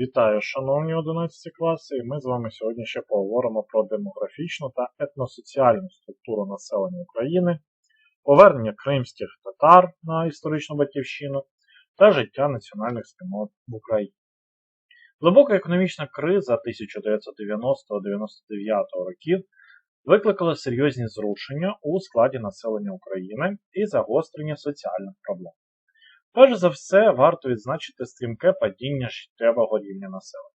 Вітаю, шановні 11 класи, і ми з вами сьогодні ще поговоримо про демографічну та етносоціальну структуру населення України, повернення кримських татар на історичну батьківщину та життя національних спільнот в Україні. Глибока економічна криза 1990-99 років викликала серйозні зрушення у складі населення України і загострення соціальних проблем. Перш за все, варто відзначити стрімке падіння життєвого рівня населення.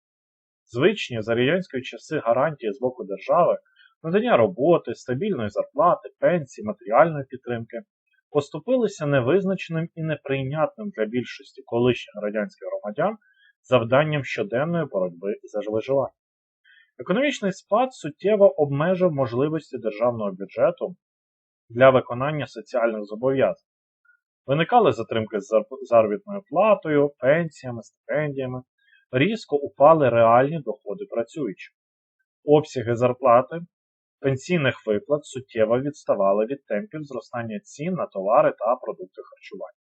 Звичні за радянської часи гарантії з боку держави, надання роботи, стабільної зарплати, пенсії, матеріальної підтримки поступилися невизначеним і неприйнятним для більшості колишніх радянських громадян завданням щоденної боротьби за виживання. Економічний спад суттєво обмежив можливості державного бюджету для виконання соціальних зобов'язань. Виникали затримки з заробітною платою, пенсіями, стипендіями, різко упали реальні доходи працюючих. Обсяги зарплати пенсійних виплат суттєво відставали від темпів зростання цін на товари та продукти харчування.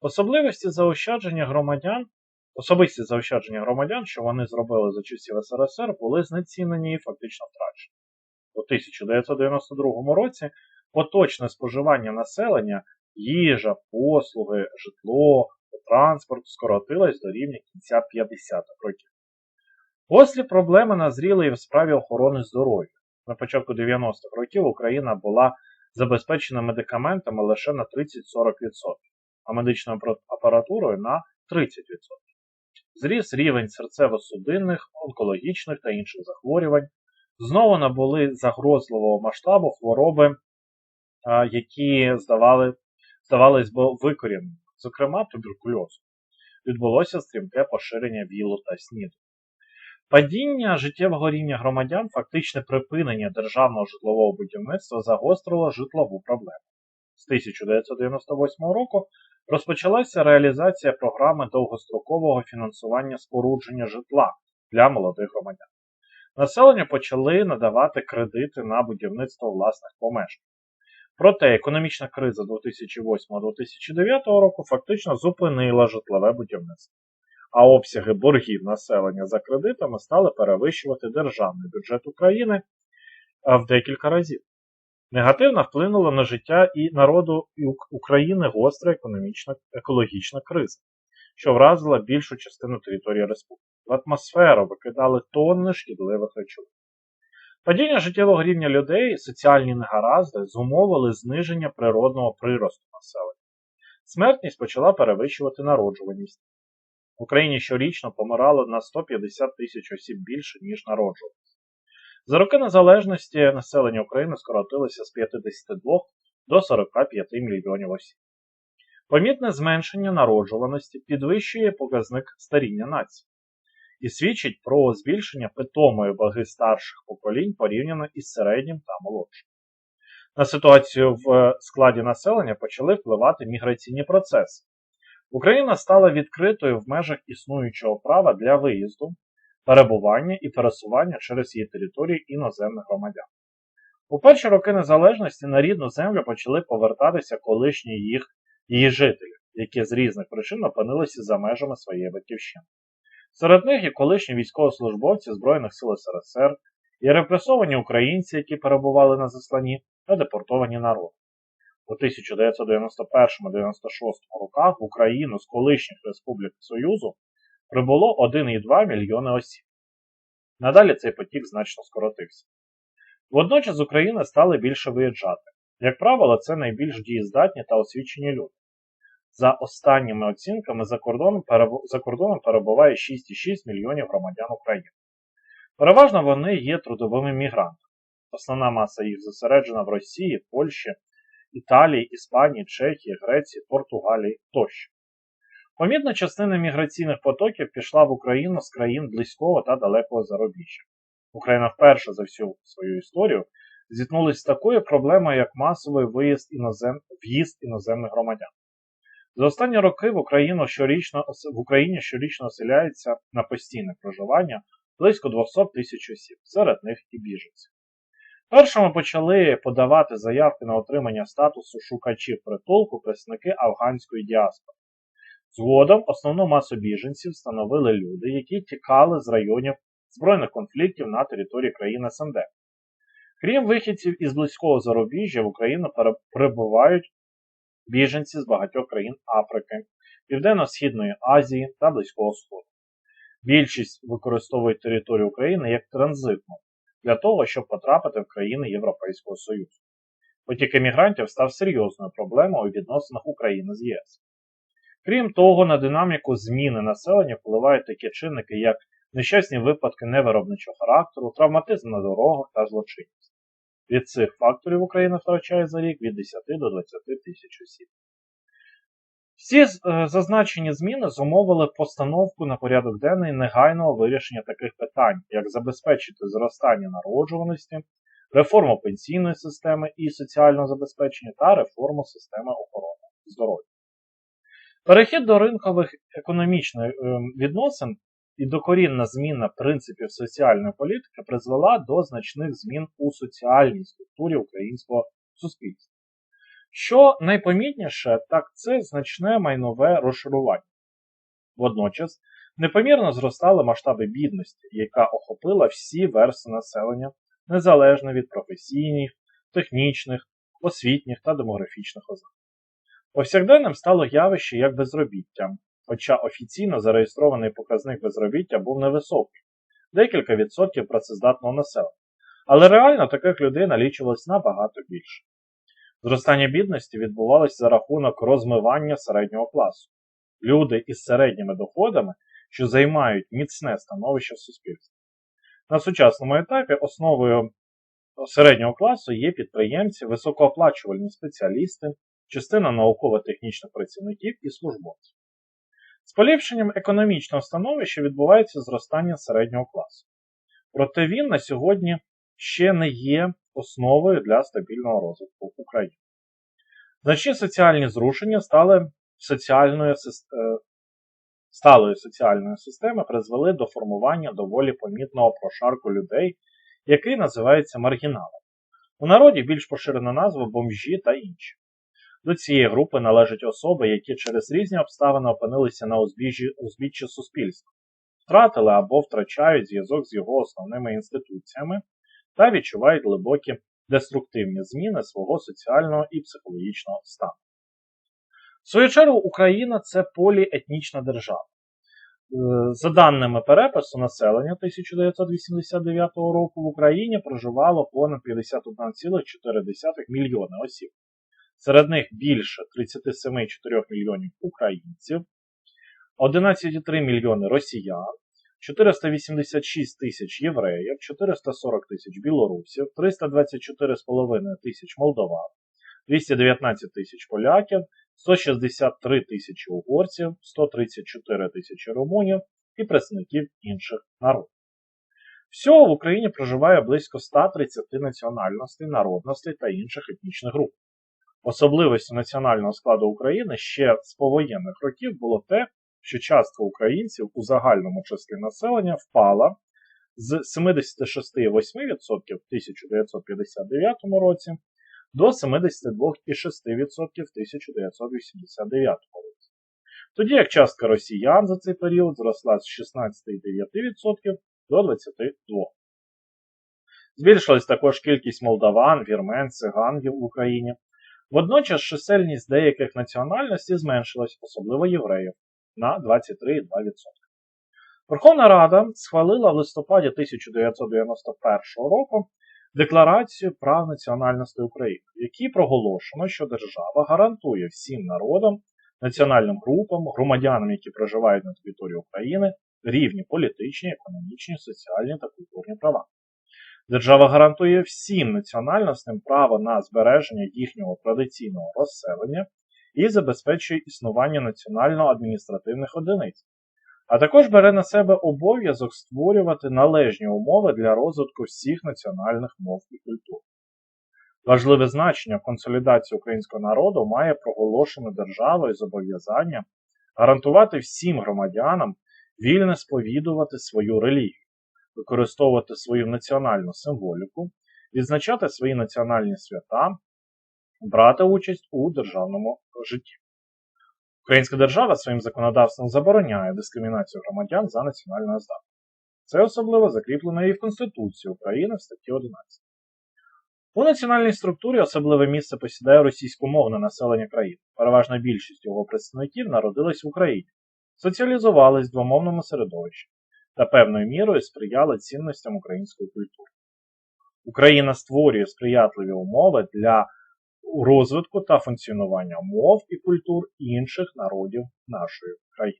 Особливості заощадження громадян, особисті заощадження громадян, що вони зробили за часів СРСР, були знецінені і фактично втрачені. У 1992 році поточне споживання населення їжа, послуги, житло, транспорт скоротилась до рівня кінця 50-х років. Послі проблеми назріли і в справі охорони здоров'я. На початку 90-х років Україна була забезпечена медикаментами лише на 30-40%, а медичною апаратурою на 30%. Зріс рівень серцево-судинних, онкологічних та інших захворювань. Знову набули загрозливого масштабу хвороби, які здавали здавалось би, викорінені, зокрема туберкульозу. Відбулося стрімке поширення вілу та сніду. Падіння життєвого рівня громадян, фактичне припинення державного житлового будівництва загострило житлову проблему. З 1998 року розпочалася реалізація програми довгострокового фінансування спорудження житла для молодих громадян. Населення почали надавати кредити на будівництво власних помешкань. Проте економічна криза 2008-2009 року фактично зупинила житлове будівництво, а обсяги боргів населення за кредитами стали перевищувати державний бюджет України в декілька разів. Негативно вплинула на життя і народу України гостра економічна екологічна криза, що вразила більшу частину території республіки. В атмосферу викидали тонни шкідливих речовин. Падіння життєвого рівня людей соціальні негаразди зумовили зниження природного приросту населення. Смертність почала перевищувати народжуваність. В Україні щорічно помирало на 150 тисяч осіб більше, ніж народжуваність. За роки незалежності населення України скоротилося з 52 до 45 мільйонів осіб. Помітне зменшення народжуваності підвищує показник старіння нації і свідчить про збільшення питомої ваги старших поколінь порівняно із середнім та молодшим. На ситуацію в складі населення почали впливати міграційні процеси. Україна стала відкритою в межах існуючого права для виїзду, перебування і пересування через її території іноземних громадян. У перші роки незалежності на рідну землю почали повертатися колишні їх її жителі, які з різних причин опинилися за межами своєї батьківщини. Серед них і колишні військовослужбовці Збройних сил СРСР, і репресовані українці, які перебували на засланні, та депортовані народи. У 1991-96 роках в Україну з колишніх республік Союзу прибуло 1,2 мільйони осіб. Надалі цей потік значно скоротився. Водночас з України стали більше виїжджати. Як правило, це найбільш дієздатні та освічені люди. За останніми оцінками за кордоном, за кордоном перебуває 6,6 мільйонів громадян України. Переважно вони є трудовими мігрантами. Основна маса їх зосереджена в Росії, Польщі, Італії, Іспанії, Чехії, Греції, Португалії тощо. Помітна частина міграційних потоків пішла в Україну з країн близького та далекого зарубіжжя. Україна вперше за всю свою історію зіткнулася з такою проблемою, як масовий виїзд інозем... в'їзд іноземних громадян. За останні роки в Україну щорічно, в Україні щорічно оселяється на постійне проживання близько 200 тисяч осіб, серед них і біженці. Першими почали подавати заявки на отримання статусу шукачів притулку представники афганської діаспори. Згодом основну масу біженців становили люди, які тікали з районів збройних конфліктів на території країн СНД. Крім вихідців із близького зарубіжжя, в Україну пере- прибувають біженці з багатьох країн Африки, Південно-Східної Азії та Близького Сходу. Більшість використовують територію України як транзитну для того, щоб потрапити в країни Європейського Союзу. Потік емігрантів став серйозною проблемою у відносинах України з ЄС. Крім того, на динаміку зміни населення впливають такі чинники, як нещасні випадки невиробничого характеру, травматизм на дорогах та злочинність. Від цих факторів Україна втрачає за рік від 10 до 20 тисяч осіб. Всі е, зазначені зміни зумовили постановку на порядок денний негайного вирішення таких питань, як забезпечити зростання народжуваності, реформу пенсійної системи і соціального забезпечення та реформу системи охорони здоров'я. Перехід до ринкових економічних е, відносин і докорінна зміна принципів соціальної політики призвела до значних змін у соціальній структурі українського суспільства. Що найпомітніше, так це значне майнове розшарування. Водночас непомірно зростали масштаби бідності, яка охопила всі верси населення, незалежно від професійних, технічних, освітніх та демографічних ознак. Повсякденним стало явище як безробіття, хоча офіційно зареєстрований показник безробіття був невисокий декілька відсотків працездатного населення, але реально таких людей налічувалось набагато більше. Зростання бідності відбувалося за рахунок розмивання середнього класу. Люди із середніми доходами, що займають міцне становище в суспільстві. На сучасному етапі основою середнього класу є підприємці, високооплачувальні спеціалісти, частина науково-технічних працівників і службовців. З поліпшенням економічного становища відбувається зростання середнього класу. Проте він на сьогодні ще не є основою для стабільного розвитку України. Значні соціальні зрушення стали соціальною, е, сталої соціальної системи призвели до формування доволі помітного прошарку людей, який називається маргіналом. У народі більш поширена назва бомжі та інші. До цієї групи належать особи, які через різні обставини опинилися на узбіччі, узбіччі суспільства, втратили або втрачають зв'язок з його основними інституціями та відчувають глибокі деструктивні зміни свого соціального і психологічного стану. В свою чергу, Україна це поліетнічна держава. За даними перепису населення 1989 року в Україні проживало понад 51,4 мільйони осіб. Серед них більше 37,4 мільйонів українців, 11,3 мільйони росіян, 486 тисяч євреїв, 440 тисяч білорусів, 324,5 тисяч молдован, 219 тисяч поляків, 163 тисячі угорців, 134 тисячі румунів і представників інших народів. Всього в Україні проживає близько 130 національностей, народностей та інших етнічних груп. Особливістю національного складу України ще з повоєнних років було те, що частка українців у загальному числі населення впала з 76,8% в 1959 році до 72,6% в 1989 році. Тоді як частка росіян за цей період зросла з 16,9% до 22%. Збільшилась також кількість молдаван, вірмен, циган в Україні. Водночас чисельність деяких національностей зменшилась, особливо євреїв, на 23,2%. Верховна Рада схвалила в листопаді 1991 року Декларацію прав національності України, в якій проголошено, що держава гарантує всім народам, національним групам, громадянам, які проживають на території України, рівні політичні, економічні, соціальні та культурні права. Держава гарантує всім національностям право на збереження їхнього традиційного розселення і забезпечує існування національно-адміністративних одиниць, а також бере на себе обов'язок створювати належні умови для розвитку всіх національних мов і культур. Важливе значення консолідації українського народу має проголошене державою зобов'язання гарантувати всім громадянам вільне сповідувати свою релігію, використовувати свою національну символіку, відзначати свої національні свята, брати участь у державному житті. Українська держава своїм законодавством забороняє дискримінацію громадян за національною ознакою. Це особливо закріплено і в Конституції України в статті 11. У національній структурі особливе місце посідає російськомовне населення країни. Переважна більшість його представників народилась в Україні, соціалізувались в двомовному середовищі та певною мірою сприяли цінностям української культури. Україна створює сприятливі умови для розвитку та функціонування мов і культур інших народів нашої країни.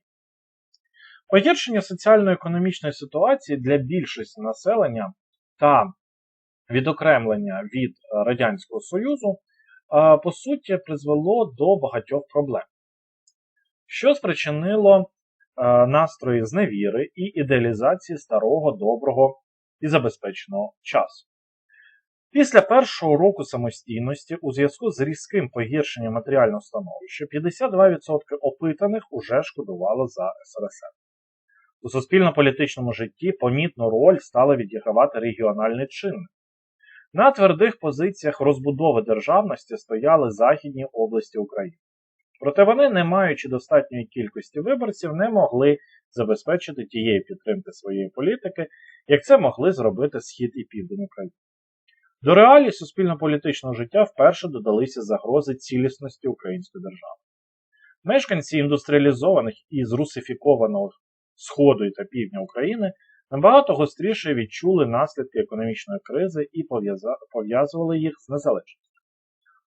Погіршення соціально-економічної ситуації для більшості населення та відокремлення від Радянського Союзу, по суті, призвело до багатьох проблем, що спричинило настрої зневіри і ідеалізації старого, доброго і забезпеченого часу. Після першого року самостійності у зв'язку з різким погіршенням матеріального становища 52% опитаних уже шкодувало за СРСР. У суспільно-політичному житті помітну роль стали відігравати регіональні чинники. На твердих позиціях розбудови державності стояли західні області України. Проте вони, не маючи достатньої кількості виборців, не могли забезпечити тієї підтримки своєї політики, як це могли зробити Схід і Південь України. До реалій суспільно-політичного життя вперше додалися загрози цілісності української держави. Мешканці індустріалізованих і зрусифікованого Сходу та Півдня України набагато гостріше відчули наслідки економічної кризи і пов'язували їх з незалежністю.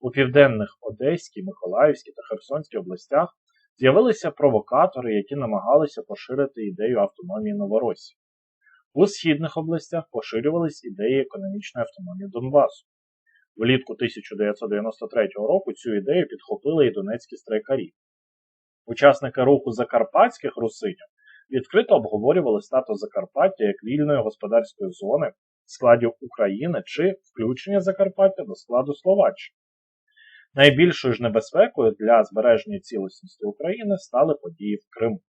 У південних Одеській, Миколаївській та Херсонській областях з'явилися провокатори, які намагалися поширити ідею автономії Новоросії. У східних областях поширювались ідеї економічної автономії Донбасу. Влітку 1993 року цю ідею підхопили і донецькі страйкарі. Учасники руху закарпатських русинів відкрито обговорювали статус Закарпаття як вільної господарської зони в складі України чи включення Закарпаття до складу Словаччини. Найбільшою ж небезпекою для збереження цілісності України стали події в Криму.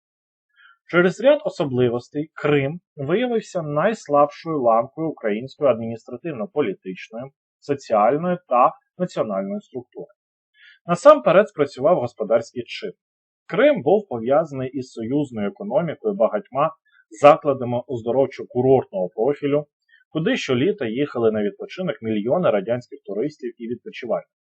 Через ряд особливостей Крим виявився найслабшою ланкою української адміністративно-політичної, соціальної та національної структури. Насамперед спрацював господарський чин. Крим був пов'язаний із союзною економікою багатьма закладами оздоровчо-курортного профілю, куди щоліта їхали на відпочинок мільйони радянських туристів і відпочивальників.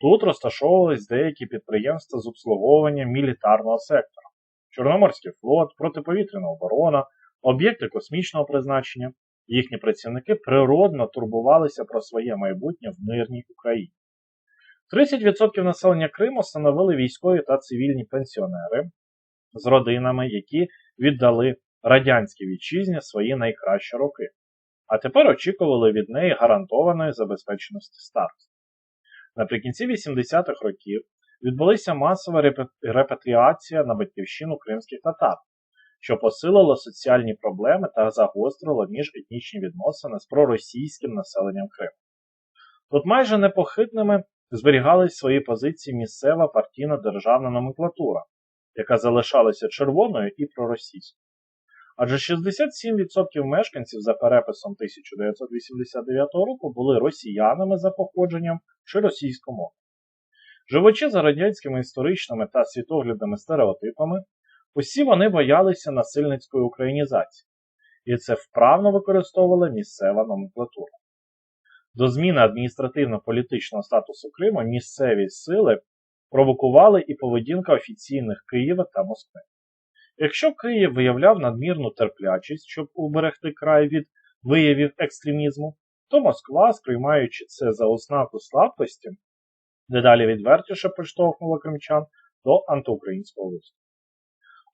Тут розташовувались деякі підприємства з обслуговування мілітарного сектора. Чорноморський флот, протиповітряна оборона, об'єкти космічного призначення. Їхні працівники природно турбувалися про своє майбутнє в мирній Україні. 30% населення Криму становили військові та цивільні пенсіонери з родинами, які віддали радянській вітчизні свої найкращі роки, а тепер очікували від неї гарантованої забезпеченості старості. Наприкінці 80-х років відбулася масова репатріація на батьківщину кримських татар, що посилило соціальні проблеми та загострило міжетнічні відносини з проросійським населенням Криму. Тут майже непохитними зберігались свої позиції місцева партійна державна номенклатура, яка залишалася червоною і проросійською. Адже 67% мешканців за переписом 1989 року були росіянами за походженням чи російськомовними. Живучи за радянськими історичними та світоглядними стереотипами, усі вони боялися насильницької українізації, і це вправно використовувала місцева номенклатура. До зміни адміністративно-політичного статусу Криму місцеві сили провокували і поведінка офіційних Києва та Москви. Якщо Київ виявляв надмірну терплячість, щоб уберегти край від виявів екстремізму, то Москва, сприймаючи це за ознаку слабкості, дедалі відвертіше приштовхнула кримчан до антиукраїнського виступу.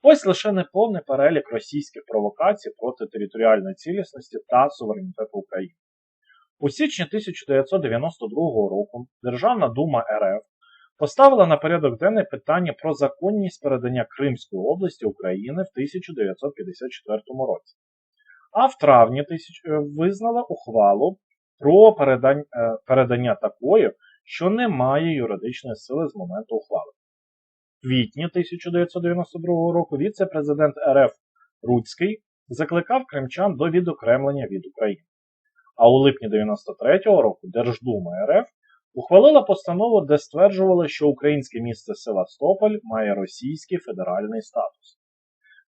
Ось лише неповний перелік російських провокацій проти територіальної цілісності та суверенітету України. У січні 1992 року Державна дума РФ поставила на порядок денний питання про законність передання Кримської області України в 1954 році. А в травні е, визнала ухвалу про передання, е, передання такої, що не має юридичної сили з моменту ухвали. В квітні 1992 року віце-президент РФ Руцький закликав кримчан до відокремлення від України. А у липні 93-го року Держдума РФ ухвалила постанову, де стверджували, що українське місто Севастополь має російський федеральний статус.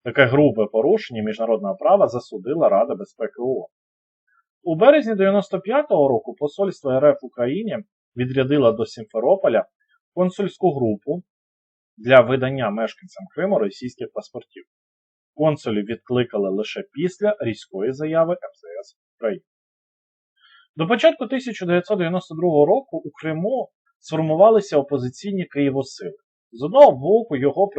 Таке грубе порушення міжнародного права засудила Рада безпеки ООН. У березні 95-го року посольство РФ в Україні відрядило до Сімферополя консульську групу для видання мешканцям Криму російських паспортів. Консулів відкликали лише після різкої заяви МЗС України. До початку 1992 року у Криму сформувалися опозиційні Києвосили. З одного боку його,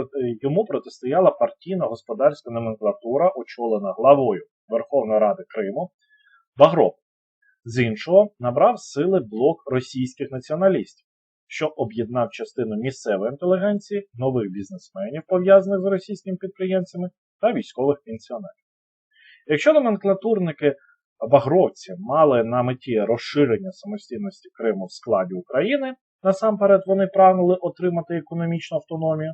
йому протистояла партійна господарська номенклатура, очолена главою Верховної Ради Криму Багров. З іншого набрав сили блок російських націоналістів, що об'єднав частину місцевої інтелігенції, нових бізнесменів, пов'язаних з російськими підприємцями та військових пенсіонерів. Якщо номенклатурники багровці мали на меті розширення самостійності Криму в складі України, насамперед вони прагнули отримати економічну автономію,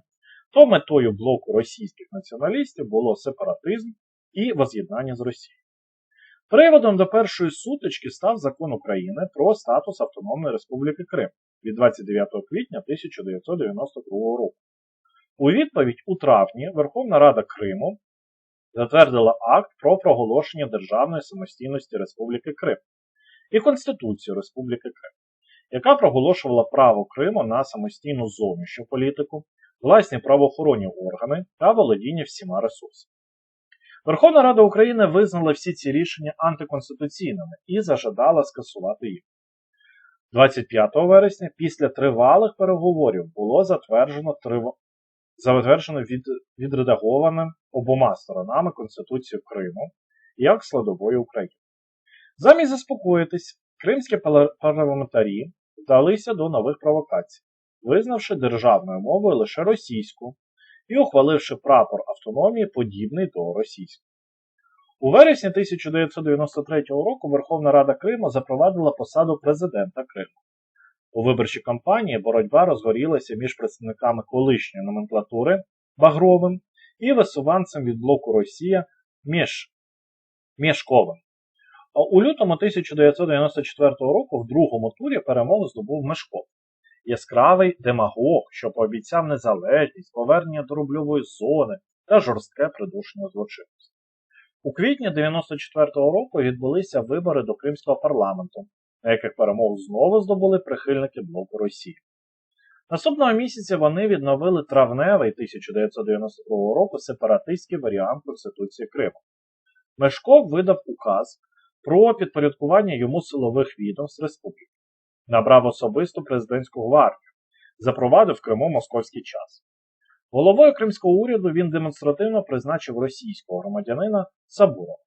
то метою блоку російських націоналістів було сепаратизм і воз'єднання з Росією. Приводом до першої сутички став закон України про статус Автономної Республіки Крим від 29 квітня 1992 року. У відповідь у травні Верховна Рада Криму затвердила акт про проголошення державної самостійності Республіки Крим і Конституцію Республіки Крим, яка проголошувала право Криму на самостійну зовнішню політику, власні правоохоронні органи та володіння всіма ресурсами. Верховна Рада України визнала всі ці рішення антиконституційними і зажадала скасувати їх. 25 вересня після тривалих переговорів було затверджено затверджено від, відредагованим обома сторонами Конституцію Криму як складової України. Замість заспокоїтись, кримські парламентарі вдалися до нових провокацій, визнавши державною мовою лише російську і ухваливши прапор автономії, подібний до російського. У вересні 1993 року Верховна Рада Криму запровадила посаду президента Криму. У виборчій кампанії боротьба розгорілася між представниками колишньої номенклатури Багровим і висуванцем від блоку Росія між Мішковим. У лютому 1994 року в другому турі перемогу здобув Мешков. Яскравий демагог, що пообіцяв незалежність, повернення до рубльової зони та жорстке придушення злочинності. У квітні 1994 року відбулися вибори до Кримського парламенту, на яких перемогу знову здобули прихильники блоку Росії. Наступного місяця вони відновили травневий 1992 року сепаратистський варіант Конституції Криму. Мешков видав указ про підпорядкування йому силових відомств республіки, набрав особисту президентську гвардію, запровадив Криму московський час. Головою кримського уряду він демонстративно призначив російського громадянина Сабурова.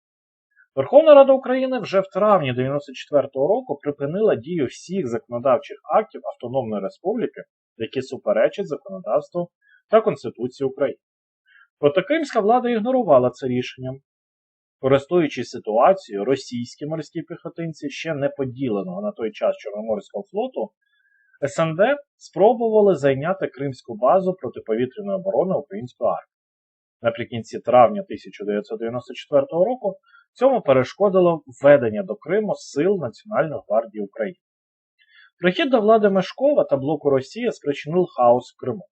Верховна Рада України вже в травні 1994 року припинила дію всіх законодавчих актів Автономної Республіки, які суперечать законодавству та Конституції України. Проте кримська влада ігнорувала це рішення. Користуючись ситуацією, російські морські піхотинці ще не поділеного на той час Чорноморського флоту СНД спробували зайняти Кримську базу протиповітряної оборони української армії. Наприкінці травня 1994 року цьому перешкодило введення до Криму сил Національної гвардії України. Прихід до влади Мешкова та блоку Росії спричинив хаос в Криму.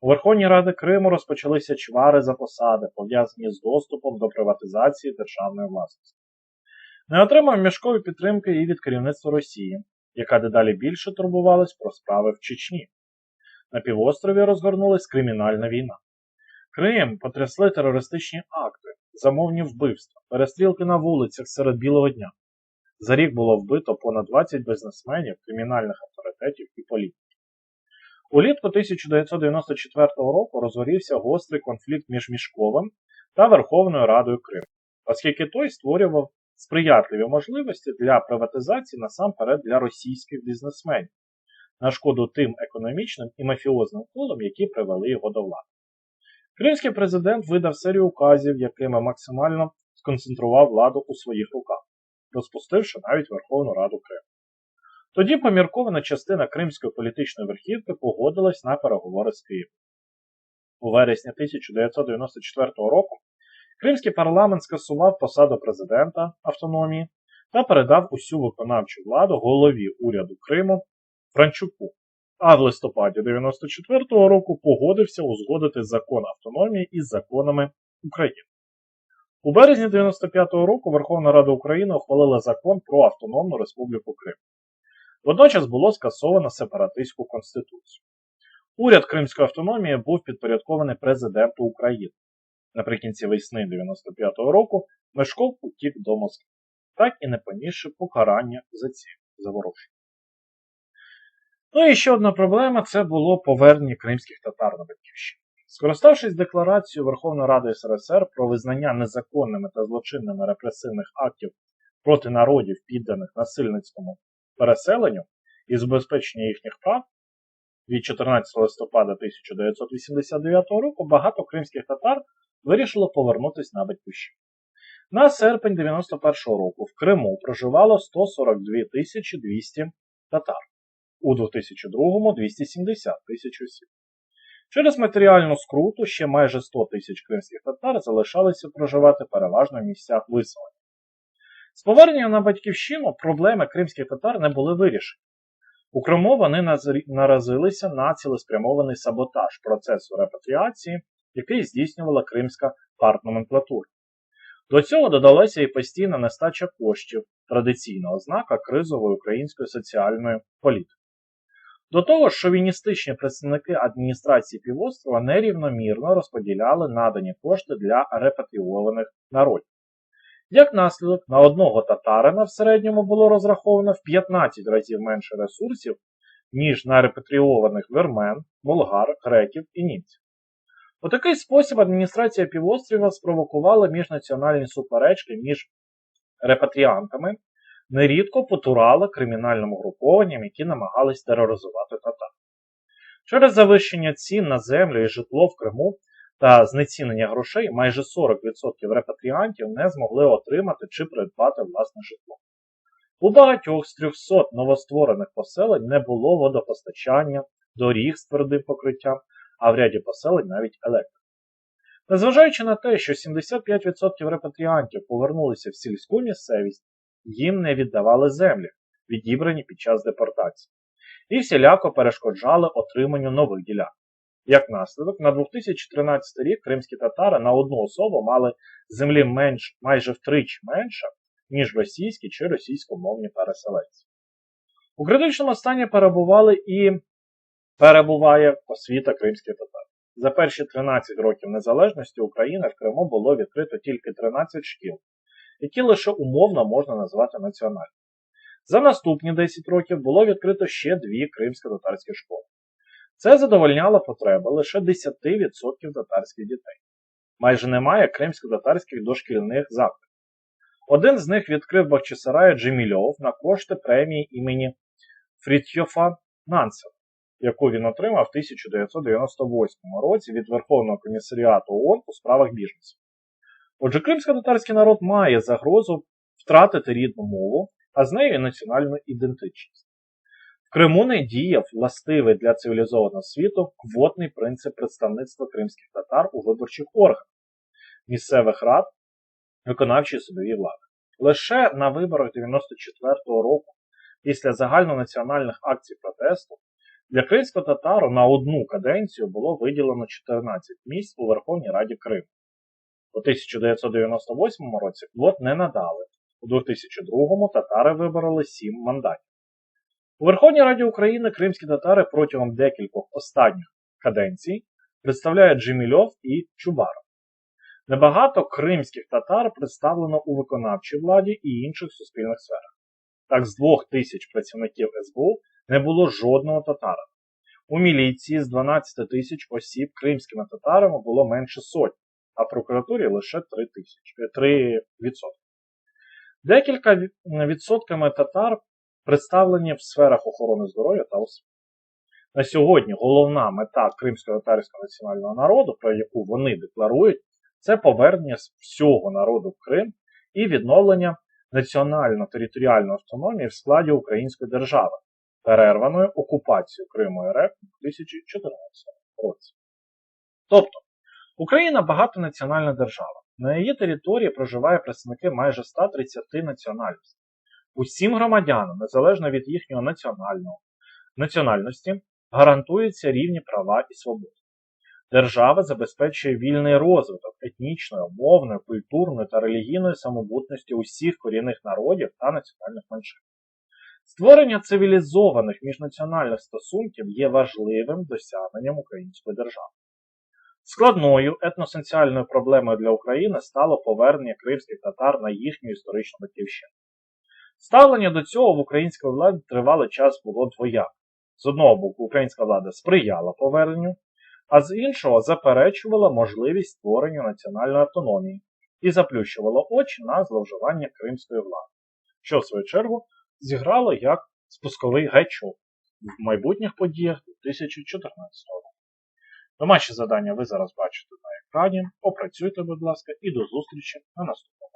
У Верховній Ради Криму розпочалися чвари за посади, пов'язані з доступом до приватизації державної власності. Не отримав мішкові підтримки і від керівництва Росії, яка дедалі більше турбувалась про справи в Чечні. На півострові розгорнулась кримінальна війна. Крим потрясли терористичні акти, замовні вбивства, перестрілки на вулицях серед білого дня. За рік було вбито понад 20 бізнесменів, кримінальних авторитетів і політиків. Улітку 1994 року розгорівся гострий конфлікт між Мішковим та Верховною Радою Криму, оскільки той створював сприятливі можливості для приватизації насамперед для російських бізнесменів, на шкоду тим економічним і мафіозним колам, які привели його до влади. Кримський президент видав серію указів, якими максимально сконцентрував владу у своїх руках, розпустивши навіть Верховну Раду Криму. Тоді поміркована частина Кримської політичної верхівки погодилась на переговори з Києвом. У вересні 1994 року Кримський парламент скасував посаду президента автономії та передав усю виконавчу владу голові уряду Криму Франчуку, а в листопаді 94-го року погодився узгодити закон автономії із законами України. У березні 95-го року Верховна Рада України ухвалила закон про Автономну Республіку Крим. Водночас було скасовано сепаратистську конституцію. Уряд Кримської автономії був підпорядкований президенту України. Наприкінці весни 95-го року Мешков утік до Москви, так і не понісши покарання за ці заворушення. Ну і ще одна проблема це було повернення кримських татар на батьківщину. Скориставшись декларацією Верховної Ради СРСР про визнання незаконними та злочинними репресивних актів проти народів, підданих насильницькому переселенню і забезпечення їхніх прав від 14 листопада 1989 року багато кримських татар вирішило повернутися на батьківщину. На серпень 91 року в Криму проживало 142 200 татар, у 2002 270 тисяч осіб. Через матеріальну скруту ще майже 100 тисяч кримських татар залишалися проживати переважно в місцях виселення. З поверненням на батьківщину проблеми кримських татар не були вирішені. У Криму вони наразилися на цілеспрямований саботаж процесу репатріації, який здійснювала кримська партноменклатура. До цього додалася і постійна нестача коштів, традиційна ознака кризової української соціальної політики. До того ж, шовіністичні представники адміністрації півострова нерівномірно розподіляли надані кошти для репатріованих народів. Як наслідок, на одного татарина в середньому було розраховано в 15 разів менше ресурсів, ніж на репатріованих вермен, болгар, греків і німців. У такий спосіб адміністрація півострова спровокувала міжнаціональні суперечки між репатріантами, нерідко потурала кримінальним угрупованням, які намагались тероризувати татар. Через завищення цін на землю і житло в Криму та знецінення грошей майже 40% репатріантів не змогли отримати чи придбати власне житло. У багатьох з 300 новостворених поселень не було водопостачання, доріг з твердим покриттям, а в ряді поселень навіть електрики. Незважаючи на те, що 75% репатріантів повернулися в сільську місцевість, їм не віддавали землі, відібрані під час депортації, і всіляко перешкоджали отриманню нових ділянок. Як наслідок, на 2013 рік кримські татари на одну особу мали землі менш, майже втричі менше, ніж російські чи російськомовні переселенці. У критичному стані перебували і перебуває освіта кримських татар. За перші 13 років незалежності України в Криму було відкрито тільки 13 шкіл, які лише умовно можна назвати національними. За наступні 10 років було відкрито ще дві кримсько-татарські школи. Це задовольняло потреби лише 10% татарських дітей. Майже немає кримсько-татарських дошкільних закладів. Один з них відкрив Бахчисарая Джемільов на кошти премії імені Фрітьофа Нансена, яку він отримав в 1998 році від Верховного комісаріату ООН у справах біженців. Отже, кримсько-татарський народ має загрозу втратити рідну мову, а з нею і національну ідентичність. В Криму не діяв властивий для цивілізованого світу квотний принцип представництва кримських татар у виборчих органах, місцевих рад, виконавчої судові влади. Лише на виборах 94-го року, після загальнонаціональних акцій протесту, для кримського татару на одну каденцію було виділено 14 місць у Верховній Раді Криму. У 1998 році квот не надали. У 2002 татари вибороли 7 мандатів. У Верховній Раді України кримські татари протягом декількох останніх каденцій представляють Джемільов і Чубаров. Небагато кримських татар представлено у виконавчій владі і інших суспільних сферах. Так, з двох тисяч працівників СБУ не було жодного татара. У міліції з 12 тисяч осіб кримськими татарами було менше сотні, а прокуратурі лише 3%. відсотки. Декілька відсотками татар представлені в сферах охорони здоров'я та освіти. На сьогодні головна мета кримсько-татарського національного народу, про яку вони декларують, це повернення всього народу в Крим і відновлення національно-територіальної автономії в складі Української держави, перерваною окупацією Криму РФ у 2014 році. Тобто, Україна багатонаціональна держава. На її території проживає представники майже 130 національностей. Усім громадянам, незалежно від їхнього національного, національності гарантуються рівні права і свободи. Держава забезпечує вільний розвиток етнічної, мовної, культурної та релігійної самобутності усіх корінних народів та національних меншин. Створення цивілізованих міжнаціональних стосунків є важливим досягненням української держави. Складною етносоціальною проблемою для України стало повернення кримських татар на їхню історичну батьківщину. Ставлення до цього в українській владі тривалий час було двояке. З одного боку, українська влада сприяла поверненню, а з іншого заперечувала можливість створення національної автономії і заплющувала очі на зловживання кримської влади, що в свою чергу зіграло як спусковий гачок в майбутніх подіях 2014 року. Домашні завдання ви зараз бачите на екрані. Опрацюйте, будь ласка, і до зустрічі на наступному.